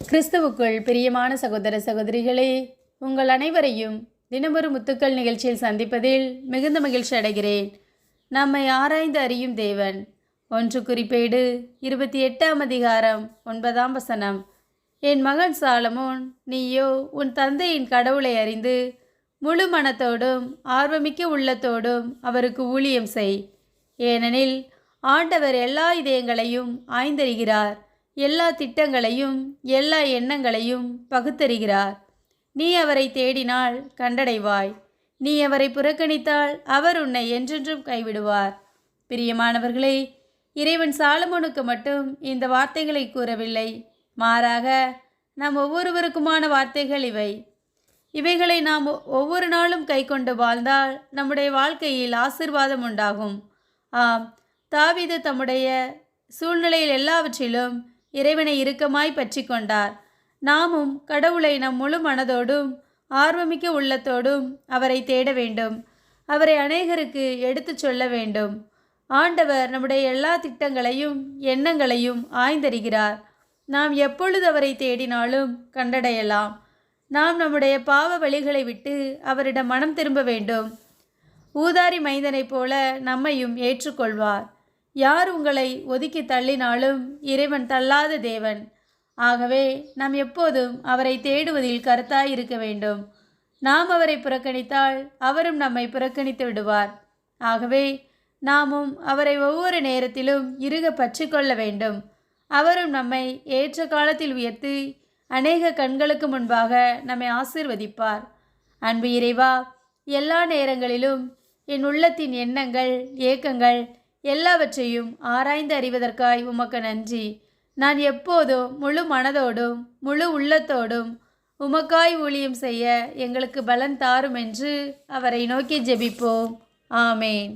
கிறிஸ்துவுக்குள் பிரியமான சகோதர சகோதரிகளே உங்கள் அனைவரையும் தினமொரு முத்துக்கள் நிகழ்ச்சியில் சந்திப்பதில் மிகுந்த மகிழ்ச்சி அடைகிறேன். நம்மை ஆராய்ந்து அறியும் தேவன் ஒன்று குறிப்பேடு இருபத்தி எட்டாம் அதிகாரம் ஒன்பதாம் வசனம். என் மகன் சாலமோன் நீயோ உன் தந்தையின் கடவுளை அறிந்து முழு மனத்தோடும் ஆர்வமிக்க உள்ளத்தோடும் அவருக்கு ஊழியம் செய். ஏனெனில் ஆண்டவர் எல்லா இதயங்களையும் ஆய்ந்தறிகிறார். எல்லா திட்டங்களையும் எல்லா எண்ணங்களையும் பகுத்தறிகிறார். நீ அவரை தேடினால் கண்டடைவாய். நீ அவரை புறக்கணித்தால் அவர் உன்னை என்றென்றும் கைவிடுவார். பிரியமானவர்களே இறைவன் சாலமோனுக்கு மட்டும் இந்த வார்த்தைகளை கூறவில்லை. மாறாக நம் ஒவ்வொருவருக்குமான வார்த்தைகள் இவை. இவைகளை நாம் ஒ- ஒவ்வொரு நாளும் கைக்கொண்டு வாழ்ந்தால் நம்முடைய வாழ்க்கையில் ஆசிர்வாதம் உண்டாகும். ஆம் தாவித தம்முடைய சூழ்நிலையில் எல்லாவற்றிலும் இறைவனை இறுக்கமாய் பற்றி கொண்டார் நாமும் கடவுளை நம் முழு மனதோடும் ஆர்வமிக்க உள்ளத்தோடும் அவரை தேட வேண்டும். அவரை அநேகருக்கு எடுத்துச் சொல்ல வேண்டும். ஆண்டவர் நம்முடைய எல்லா திட்டங்களையும் எண்ணங்களையும் ஆய்ந்தறிகிறார். நாம் எப்பொழுது அவரை தேடினாலும் கண்டடையலாம். நாம் நம்முடைய பாவ வழிகளை விட்டு அவரிடம் மனம் திரும்ப வேண்டும். ஊதாரி மைந்தனைப் போல நம்மையும் ஏற்றுக்கொள்வார். யார் உங்களை ஒதுக்கி தள்ளினாலும் இறைவன் தள்ளாத தேவன். ஆகவே நாம் எப்போதும் அவரை தேடுவதில் கருத்தாய் இருக்க வேண்டும். நாம் அவரை புறக்கணித்தால் அவரும் நம்மை புறக்கணித்து விடுவார். ஆகவே நாமும் அவரை ஒவ்வொரு நேரத்திலும் இறுக பற்றி கொள்ள வேண்டும். அவரும் நம்மை ஏற்ற காலத்தில் உயர்த்தி அநேக கண்களுக்கு முன்பாக நம்மை ஆசீர்வதிப்பார். அன்பு இறைவா எல்லா நேரங்களிலும் என் உள்ளத்தின் எண்ணங்கள் ஏக்கங்கள் எல்லாவற்றையும் ஆராய்ந்து அறிவதற்காய் உமக்கு நன்றி. நான் எப்போதும் முழு மனதோடும் முழு உள்ளத்தோடும் உமக்காய் ஊழியம் செய்ய எங்களுக்கு பலன் தாரும் என்று அவரை நோக்கி ஜெபிப்போம். ஆமேன்.